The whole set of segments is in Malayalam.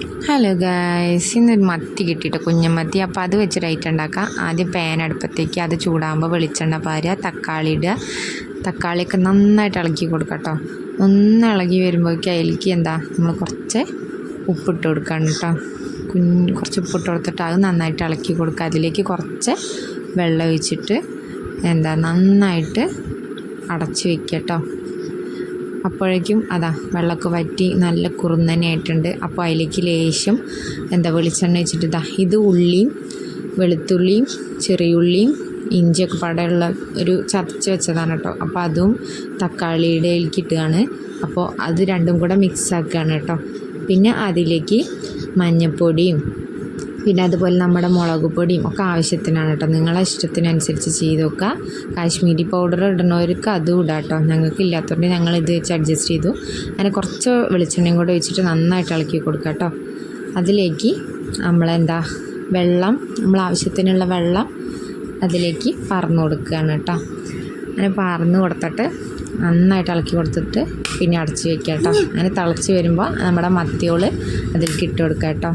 ഹലോ ഗായ്സ് ഇന്നൊരു മത്തി കിട്ടിയിട്ട് കുഞ്ഞമത്തി അപ്പോൾ അത് വെച്ച് റൈറ്റ് ഉണ്ടാക്കാം. ആദ്യം പാൻ അടുപ്പത്തേക്ക് അത് ചൂടാകുമ്പോൾ വെളിച്ചെണ്ണ പാരുക തക്കാളി ഇടുക. തക്കാളിയൊക്കെ നന്നായിട്ട് ഇളക്കി കൊടുക്കുക ഒന്ന് ഇളകി വരുമ്പോഴേക്ക് അതിലേക്ക് എന്താ നമ്മൾ കുറച്ച് ഉപ്പിട്ട് കൊടുക്കണം കേട്ടോ കുഞ്ഞ് കുറച്ച് ഉപ്പിട്ട് കൊടുത്തിട്ട് അത് നന്നായിട്ട് ഇളക്കി കൊടുക്കുക. അതിലേക്ക് കുറച്ച് വെള്ളം ഒഴിച്ചിട്ട് എന്താ നന്നായിട്ട് അടച്ച് വെക്കുക കേട്ടോ അപ്പോഴേക്കും അതാ വെള്ളമൊക്കെ വറ്റി നല്ല കുറുന്നനെയായിട്ടുണ്ട് അപ്പോൾ അതിലേക്ക് ലേശം എന്താ വെളിച്ചെണ്ണ വെച്ചിട്ട് ഇതാ ഇത് ഉള്ളിയും വെളുത്തുള്ളിയും ചെറിയുള്ളിയും ഇഞ്ചിയൊക്കെ പാടെയുള്ള ഒരു ചതച്ച് വെച്ചതാണ് കേട്ടോ. അപ്പോൾ അതും തക്കാളിയുടെ ഇട്ടുകയാണ് അപ്പോൾ അത് രണ്ടും കൂടെ മിക്സ് ആക്കുകയാണ് കേട്ടോ. പിന്നെ അതിലേക്ക് മഞ്ഞൾപ്പൊടിയും പിന്നെ അതുപോലെ നമ്മുടെ മുളക് പൊടിയും ഒക്കെ ആവശ്യത്തിനാണ് കേട്ടോ. നിങ്ങളെ ഇഷ്ടത്തിനനുസരിച്ച് ചെയ്ത് നോക്കുക. കാശ്മീരി പൗഡർ ഇടുന്നവർക്ക് അതും ഇടാം കേട്ടോ. ഞങ്ങൾക്ക് ഇല്ലാത്തതുകൊണ്ട് ഞങ്ങൾ ഇത് വെച്ച് അഡ്ജസ്റ്റ് ചെയ്തു. അങ്ങനെ കുറച്ച് വെളിച്ചെണ്ണയും കൂടെ വെച്ചിട്ട് നന്നായിട്ട് ഇളക്കി കൊടുക്കുക കേട്ടോ. അതിലേക്ക് നമ്മളെന്താ വെള്ളം നമ്മൾ ആവശ്യത്തിനുള്ള വെള്ളം അതിലേക്ക് പറന്ന് കൊടുക്കുകയാണ് കേട്ടോ. അങ്ങനെ പറന്ന് കൊടുത്തിട്ട് നന്നായിട്ട് ഇളക്കി കൊടുത്തിട്ട് പിന്നെ അടച്ച് വെക്കുക കേട്ടോ. അങ്ങനെ തിളച്ച് വരുമ്പോൾ നമ്മുടെ മത്തിയോൾ അതിലേക്ക് ഇട്ട് കൊടുക്കുക കേട്ടോ.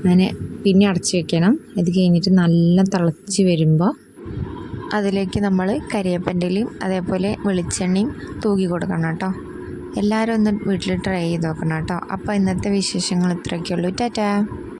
അങ്ങനെ പിന്നെ അടച്ച് വെക്കണം. ഇത് കഴിഞ്ഞിട്ട് നല്ല തിളച്ച് വരുമ്പോൾ അതിലേക്ക് നമ്മൾ കരിയേപ്പന്റെലയും അതേപോലെ വെളിച്ചെണ്ണയും തൂക്കി കൊടുക്കണം കേട്ടോ. എല്ലാവരും ഒന്ന് വീട്ടിൽ ട്രൈ ചെയ്ത് നോക്കണം കേട്ടോ. അപ്പോൾ ഇന്നത്തെ വിശേഷങ്ങൾ ഇത്രയൊക്കെയുള്ളൂ. ടാറ്റാ.